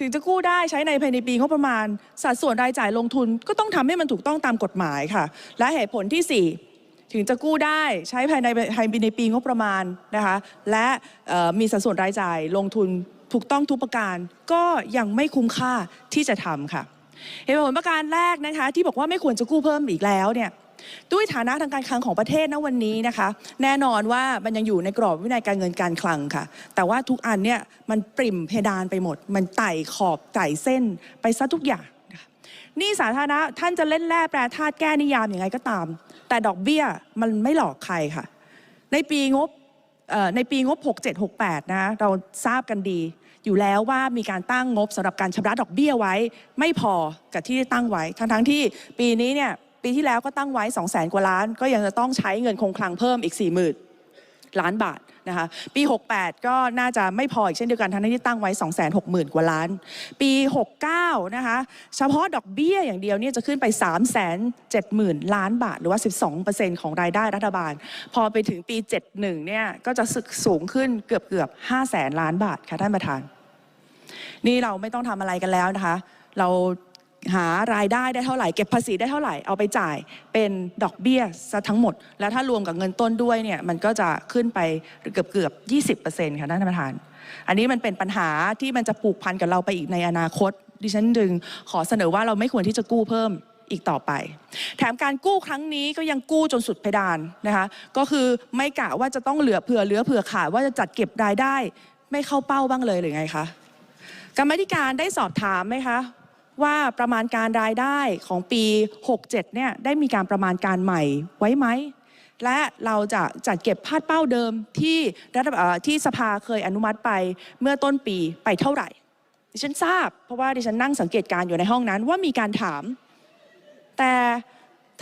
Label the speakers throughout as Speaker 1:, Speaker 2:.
Speaker 1: ถึงจะกู้ได้ใช้ในภายในปีงบประมาณ สัดส่วนรายจ่ายลงทุนก็ต้องทำให้มันถูกต้องตามกฎหมายค่ะ และเหตุผลที่ 4ถึงจะกู้ได้ใช้ภายในภายในปีงบประมาณนะคะและมีสัดส่วนรายจ่ายลงทุนถูกต้องทุกประการ ก็ยังไม่คุ้มค่าที่จะทำค่ะ เหตุผลประการแรกนะคะที่บอกว่าไม่ควรจะกู้เพิ่มอีกแล้วเนี่ย ด้วยฐานะทางการคลังของประเทศณวันนี้นะคะ แน่นอนว่ามันยังอยู่ในกรอบวินัยการเงินการคลังค่ะ แต่ว่าทุกอันเนี่ยมันปริ่มเพดานไปหมด มันไต่ขอบไต่เส้นไปซะทุกอย่างนี่สาธารณะท่านจะเล่นแร่แปรธาตุแก้นิยามอย่างไรก็ตาม แต่ดอกเบี้ยมันไม่หลอกใครค่ะ ในปีงบในปีงบ 6768 นะคะเราทราบกันดี อยู่แล้วว่ามีการตั้งงบสำหรับการชำระดอกเบี้ยไว้ ไม่พอกับที่ตั้งไว้ ทั้งทั้งๆที่ปีนี้เนี่ย ปีที่แล้วก็ตั้งไว้ 2 0 0 0 0 0กว่าล้าน ก็ยังจะต้องใช้เงินคงคลังเพิ่มอีก 4 0,000 ล้านบาทนะคะปี 68 ก็น่าจะไม่พออีกเช่นเดียวกันทั้งที่ตั้งไว้ 260,000 กว่าล้าน ปี 69 นะคะเฉพาะดอกเบี้ยอย่างเดียวเนี่ยจะขึ้นไป 370,000 ล้านบาท หรือว่า 12%ของรายได้รัฐบาล พอไปถึงปี 71 เนี่ยก็จะสึกสูงขึ้นเกือบเกือบ5แสนล้านบาทค่ะท่านประธาน นี่เราไม่ต้องทำอะไรกันแล้วนะคะ เรา หารายได้ได้เท่าไหร่เก็บภาษีได้เท่าไหร่เอาไปจ่ายเป็นดอกเบี้ยซะทั้งหมด แล้วถ้ารวมกับเงินต้นด้วยเนี่ยมันก็จะขึ้นไปเกือบเกือบ 20%ค่ะท่านประธาน อันนี้มันเป็นปัญหาที่มันจะผูกพันกับเราไปอีกในอนาคต ดิฉันจึงขอเสนอว่าเราไม่ควรที่จะกู้เพิ่มอีกต่อไป แถมการกู้ครั้งนี้ก็ยังกู้จนสุดเพดานนะคะก็คือไม่กะว่าจะต้องเหลือเผื่อเหลือเผื่อขาดว่าจะจัดเก็บรายได้ ไม่เข้าเป้าบ้างเลยหรือไงคะกรรมธิการได้สอบถามไหมคะ ว่าประมาณการรายได้ของปี 67 เนี่ยได้มีการประมาณการใหม่ไว้ไหม และเราจะจัดเก็บพาดเป้าเดิมที่รัฐที่สภาเคยอนุมัติไปเมื่อต้นปีไปเท่าไหร่ ดิฉันทราบ เพราะว่าดิฉันนั่งสังเกตการ์อยู่ในห้องนั้นว่ามีการถาม แต่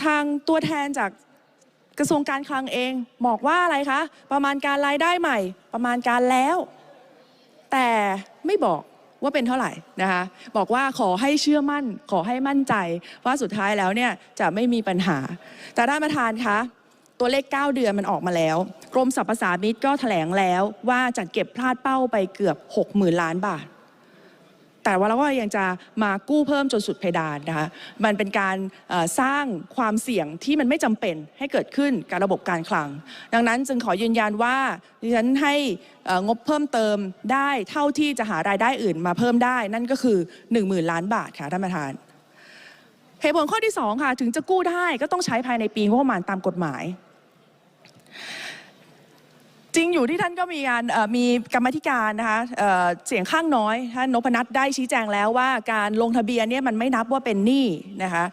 Speaker 1: ทางตัวแทนจากกระทรวงการคลังเองบอกว่าอะไรคะ ประมาณการรายได้ใหม่ ประมาณการแล้ว แต่ไม่บอก ว่าเป็นเท่าไหร่นะคะบอกว่าขอให้เชื่อมั่น ขอให้มั่นใจ ว่าสุดท้ายแล้วเนี่ยจะไม่มีปัญหา แต่ท่านประธานคะตัวเลข 9 เดือนมันออกมาแล้ว กรมสรรพสามิตก็แถลงแล้วว่าจัดเก็บพลาดเป้าไปเกือบ 60,000 ล้านบาท แต่ว่าเราก็ยังจะมากู้เพิ่มจนสุดเพดานนะคะมันเป็นการสร้างความเสี่ยงที่มันไม่จำเป็นให้เกิดขึ้นกับระบบการคลัง ดังนั้นจึงขอยืนยันว่าดิฉันให้งบเพิ่มเติมได้เท่าที่จะหารายได้อื่นมาเพิ่มได้ นั่นก็คือ 10,000 ล้านบาทค่ะท่านประธานเหตุผลข้อที่2ค่ะถึงจะกู้ได้ก็ต้องใช้ภายในปีงบประมาณตามกฎหมาย จริงอยู่ที่ท่านก็มีการมีกรรมธิการนะคะเเสียงข้างน้อยท่านนพนัทได้ชี้แจงแล้วว่าการลงทะเบียนเนี่ยมันไม่นับว่าเป็นหนี้นะคะ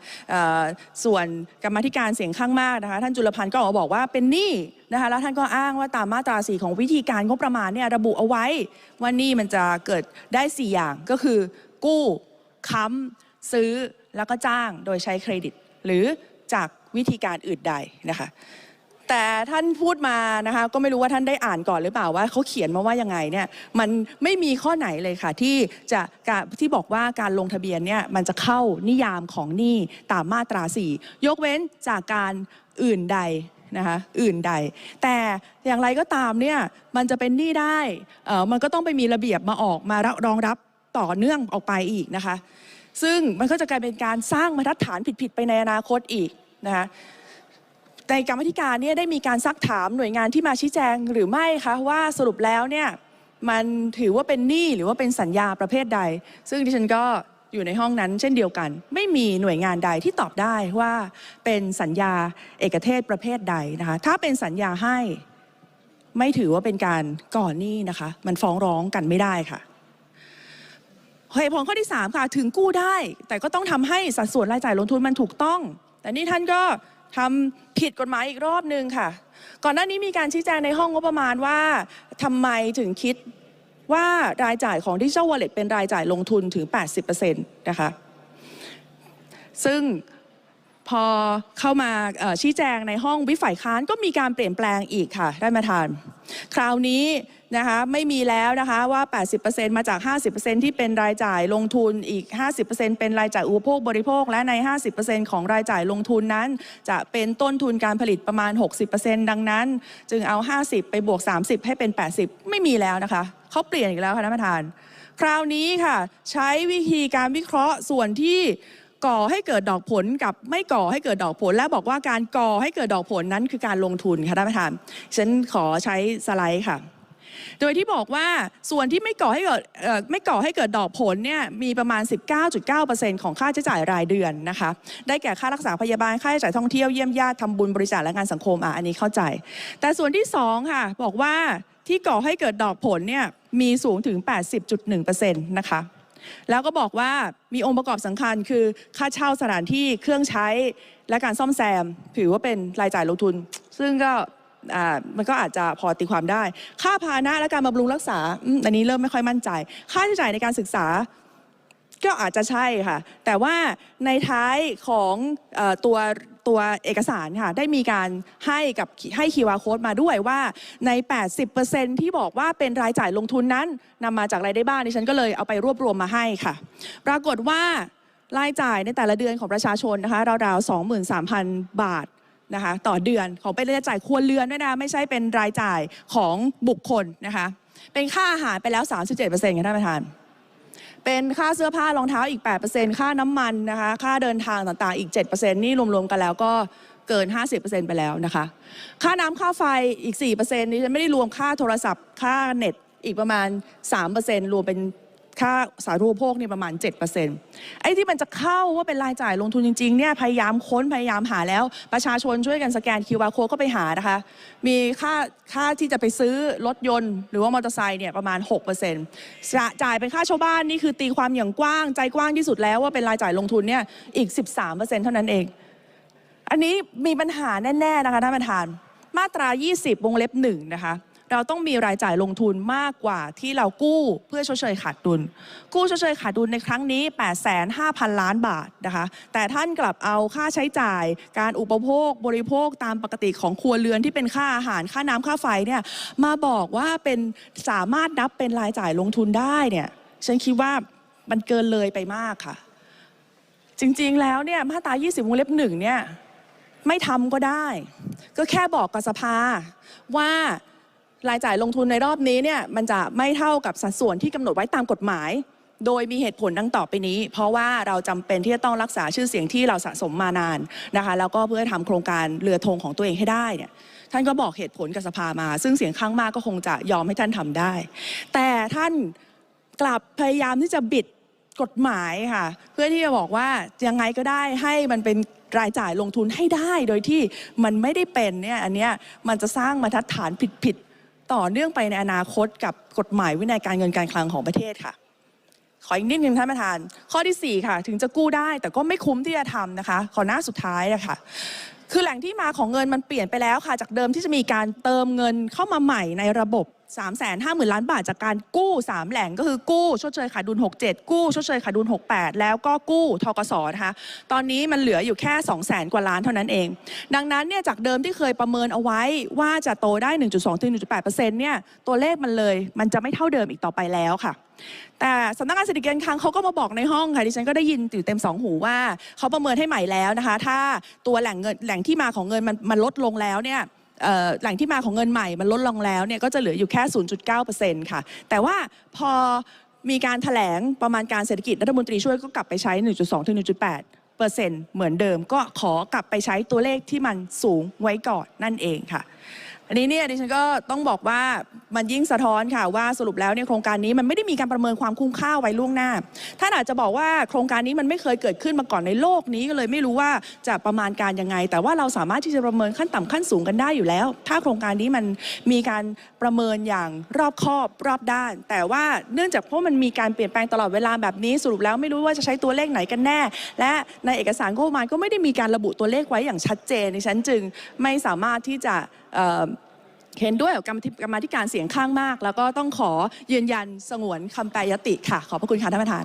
Speaker 1: ส่วนกรรมธิการเสียงข้างมากนะคะท่านจุลพันธ์ก็ออกมาบอกว่าเป็นหนี้นะคะแล้วท่านก็อ้างว่าตามมาตราสีของวิธีการงบประมาณเนี่ยระบุเอาไว้ว่าหนี้มันจะเกิดได้ 4 อย่างก็คือ กู้ค้ำซื้อแล้วก็จ้างโดยใช้เครดิต หรือจากวิธีการอื่นใดนะคะ แต่ท่านพูดมานะคะก็ไม่รู้ว่าท่านได้อ่านก่อนหรือเปล่าว่าเขาเขียนมาว่ายังไงเนี่ยมันไม่มีข้อไหนเลยค่ะที่จะที่บอกว่าการลงทะเบียนเนี่ยมันจะเข้านิยามของหนี้ตามมาตรา 4 ยกเว้นจากการอื่นใดนะคะอื่นใด แต่อย่างไรก็ตามเนี่ยมันจะเป็นหนี้ได้เอ่อมันก็ต้องไปมีระเบียบมาออกมารองรับต่อเนื่องออกไปอีกนะคะ ซึ่งมันก็จะกลายเป็นการสร้างมาตรฐานผิดๆไปในอนาคตอีกนะคะ ในกรรมธิการเนี่ยได้มีการซักถามหน่วยงานที่มาชี้แจงหรือไม่คะว่าสรุปแล้วเนี่ยมันถือว่าเป็นหนี้หรือว่าเป็นสัญญาประเภทใด ซึ่งดิฉันก็อยู่ในห้องนั้นเช่นเดียวกัน ไม่มีหน่วยงานใดที่ตอบได้ว่าเป็นสัญญาเอกเทศประเภทใดนะคะถ้าเป็นสัญญาให้ไม่ถือว่าเป็นการก่อนหนี้นะคะ มันฟ้องร้องกันไม่ได้ค่ะเหตุผลข้อที่ 3 ค่ะ ถึงกู้ได้ แต่ก็ต้องทำให้สัดส่วนรายจ่ายลงทุนมันถูกต้อง แต่นี่ท่านก็ ทำผิดกฎหมายอีกรอบนึงค่ะ ก่อนหน้านี้มีการชี้แจงในห้องงบประมาณว่าทำไมถึงคิดว่ารายจ่ายของดิจิทัลวอลเล็ตเป็นรายจ่ายลงทุนถึง 80%นะคะ ซึ่ง พอเข้ามาชี้แจงในห้องวิฝ่ายค้านก็มีการเปลี่ยนแปลงอีกค่ะได้านประธาน คราวนี้นะคะไม่มีแล้วนะคะว่า 80%มาจาก 50%ที่เป็นรายจ่ายลงทุนอีก 50%เป็นรายจ่ายอุปโภคบริโภค และใน 50%ของรายจ่ายลงทุนนั้น จะเป็นต้นทุนการผลิตประมาณ 60%ดังนั้น จึงเอา 50 ไปบวก 30 ให้เป็น 80 ไม่มีแล้วนะคะเขาเปลี่ยนอีกแล้วค่ะท่านประธาน คราวนี้ค่ะ ใช้วิธีการวิเคราะห์ส่วนที่ ก่อให้เกิดดอกผลกับไม่ก่อให้เกิดดอกผล และบอกว่าการก่อให้เกิดดอกผลนั้นคือการลงทุนค่ะท่านประธานฉันขอใช้สไลด์ค่ะโดยที่บอกว่าส่วนที่ไม่ก่อให้เกิดไม่ก่อให้เกิดดอกผลเนี่ยมีประมาณ 19.9%ของค่าใช้จ่ายรายเดือนนะคะได้แก่ค่ารักษาพยาบาลค่าใช้จ่ายท่องเที่ยวเยี่ยมญาติทำบุญบริจาคและงานสังคมอะอันนี้เข้าใจ แต่ส่วนที่สองค่ะบอกว่าที่ก่อให้เกิดดอกผลเนี่ยมีสูงถึง 80.1%นะคะ แล้วก็บอกว่ามีองค์ประกอบสำคัญ คือค่าเช่าสถานที่เครื่องใช้และการซ่อมแซม ถือว่าเป็นรายจ่ายลงทุน ซึ่งก็มันก็อาจจะพอตีความได้ ค่าพาหนะและการบำรุงรักษาอันนี้เริ่มไม่ค่อยมั่นใจ ค่าใช้จ่ายในการศึกษา ก็อาจจะใช่ค่ะ แต่ว่าในท้ายของอตัวตัวเอกสารค่ะ ได้มีการให้กับให้คีวาโค้ดมาด้วยว่าใน 80%ที่บอกว่าเป็นรายจ่ายลงทุนนั้นนำมาจากอะไรได้บ้างดิฉันก็เลยเอาไปรวบรวมมาให้ค่ะ ปรากฏว่ารายจ่ายในแต่ละเดือนของประชาชนนะคะราวๆ23,000 บาทนะคะต่อเดือนของเป็นรายจ่ายครัวเรือนด้วยนะไม่ใช่เป็นรายจ่ายของบุคคลนะคะเป็นค่าอาหารไปแล้ว 37%ค่ะท่านประธาน เป็นค่าเสื้อผ้ารองเท้าอีก 8%ค่าน้ำมันนะคะค่าเดินทางต่างๆอีก 7%นี่รวมๆกันแล้วก็เกิน 50%ไปแล้วนะคะ ค่าน้ำค่าไฟอีก 4%นี่ฉันไม่ได้รวมค่าโทรศัพท์ ค่าเน็ตอีกประมาณ 3%รวมเป็น ค่าสาธารณูปโภคเนี่ยประมาณ 7%ไอ้ที่มันจะเข้าว่าเป็นรายจ่ายลงทุนจริงๆเนี่ยพยายามค้นพยายามหาแล้ว ประชาชนช่วยกันสแกน QR code ก็ไปหานะคะ มีค่าค่าที่จะไปซื้อรถยนต์ หรือว่ามอเตอร์ไซค์เนี่ยประมาณ 6%จะจ่ายเป็นค่าชาวบ้านนี่คือตีความอย่างกว้างใจกว้างที่สุดแล้วว่าเป็นรายจ่ายลงทุนเนี่ยอีก 13%เท่านั้นเอง อันนี้มีปัญหาแน่ๆนะคะท่านประธานมาตรา 20 วงเล็บหนึ่งนะคะ เราต้องมีรายจ่ายลงทุนมากกว่าที่เรากู้เพื่อชดเชยขาดดุล กู้ชดเชยขาดดุลในครั้งนี้ 8,500 ล้านบาทนะคะ แต่ท่านกลับเอาค่าใช้จ่าย การอุปโภคบริโภคตามปกติของครัวเรือนที่เป็นค่าอาหารค่าน้ำค่าไฟเนี่ยมาบอกว่าเป็นสามารถนับเป็นรายจ่ายลงทุนได้เนี่ยฉันคิดว่ามันเกินเลยไปมากค่ะ จริงๆแล้วเนี่ยมาตรา 20 วงเล็บหนึ่งเนี่ยไม่ทำก็ได้ ก็แค่บอกกับสภาว่า รายจ่ายลงทุนในรอบนี้เนี่ยมันจะไม่เท่ากับสัดส่วนที่กำหนดไว้ตามกฎหมาย โดยมีเหตุผลดังต่อไปนี้ เพราะว่าเราจำเป็นที่จะต้องรักษาชื่อเสียงที่เราสะสมมานานนะคะแล้วก็เพื่อทำโครงการเรือธงของตัวเองให้ได้เนี่ยท่านก็บอกเหตุผลกับสภามา ซึ่งเสียงข้างมากก็คงจะยอมให้ท่านทำได้ แต่ท่านกลับพยายามที่จะบิดกฎหมายค่ะ เพื่อที่จะบอกว่ายังไงก็ได้ให้มันเป็นรายจ่ายลงทุนให้ได้ โดยที่มันไม่ได้เป็นเนี่ยอันเนี้ยมันจะสร้างมาตรฐานผิด ต่อเนื่องไปในอนาคตกับกฎหมายวินัยการเงินการคลังของประเทศค่ะ ขออีกนิดนึงท่านประธาน ข้อที่ 4 ค่ะ ถึงจะกู้ได้แต่ก็ไม่คุ้มที่จะทำนะคะ ขอหน้าสุดท้ายนะคะคือแหล่งที่มาของเงินมันเปลี่ยนไปแล้วค่ะ จากเดิมที่จะมีการเติมเงินเข้ามาใหม่ในระบบ 3 5 0 0 0 0 ล้านบาทจากการกู้ 3 แหล่งก็คือกู้ชดเชยขาดดุล 67 กู้ชดเชยขาดดุล 68 แล้วก็กู้ทกสนะคะตอนนี้มันเหลืออยู่แค่ 2 0 0 0 0 0 กว่าล้านเท่านั้นเอง ดังนั้นเนี่ยจากเดิมที่เคยประเมินเอาไว้ว่าจะโตได้ 1.2ถึง1.8%เนี่ยตัวเลขมันเลยมันจะไม่เท่าเดิมอีกต่อไปแล้วค่ะ แต่สำนักงานเศรษฐกิจการคลังเขาก็มาบอกในห้องค่ะดิฉันก็ได้ยินอยู่เต็มสองหูว่าเขาประเมินให้ใหม่แล้วนะคะ ถ้าตัวแหล่งเงินแหล่งที่มาของเงินมันมันลดลงแล้วเนี่ย แหล่งที่มาของเงินใหม่มันลดลงแล้วเนี่ยก็จะเหลืออยู่แค่ 0.9%ค่ะ แต่ว่าพอมีการแถลงประมาณการเศรษฐกิจรัฐมนตรีช่วยก็กลับไปใช้ 1.2 ถึง 1.8 เปอร์เซ็นต์เหมือนเดิมก็ขอกลับไปใช้ตัวเลขที่มันสูงไว้ก่อนนั่นเองค่ะ อันนี้เนี่ยดิฉันก็ต้องบอกว่ามันยิ่งสะท้อนค่ะว่าสรุปแล้วเนี่ยโครงการนี้มันไม่ได้มีการประเมินความคุ้มค่าไว้ล่วงหน้าท่านอาจจะบอกว่าโครงการนี้มันไม่เคยเกิดขึ้นมาก่อนในโลกนี้ก็เลยไม่รู้ว่าจะประมาณการยังไง แต่ว่าเราสามารถที่จะประเมินขั้นต่ำขั้นสูงกันได้อยู่แล้ว ถ้าโครงการนี้มันมีการประเมินอย่างรอบคอบรอบด้าน แต่ว่าเนื่องจากเพราะมันมีการเปลี่ยนแปลงตลอดเวลาแบบนี้สรุปแล้วไม่รู้ว่าจะใช้ตัวเลขไหนกันแน่ และในเอกสารงบประมาณก็ไม่ได้มีการระบุตัวเลขไว้อย่างชัดเจนในฉันจึงไม่สามารถที่จะ เห็นด้วยกับกรรมธิกาธิการเสียงข้างมาก แล้วก็ต้องขอยืนยันสงวนคำแปรยติค่ะ ขอบพระคุณค่ะท่านประธาน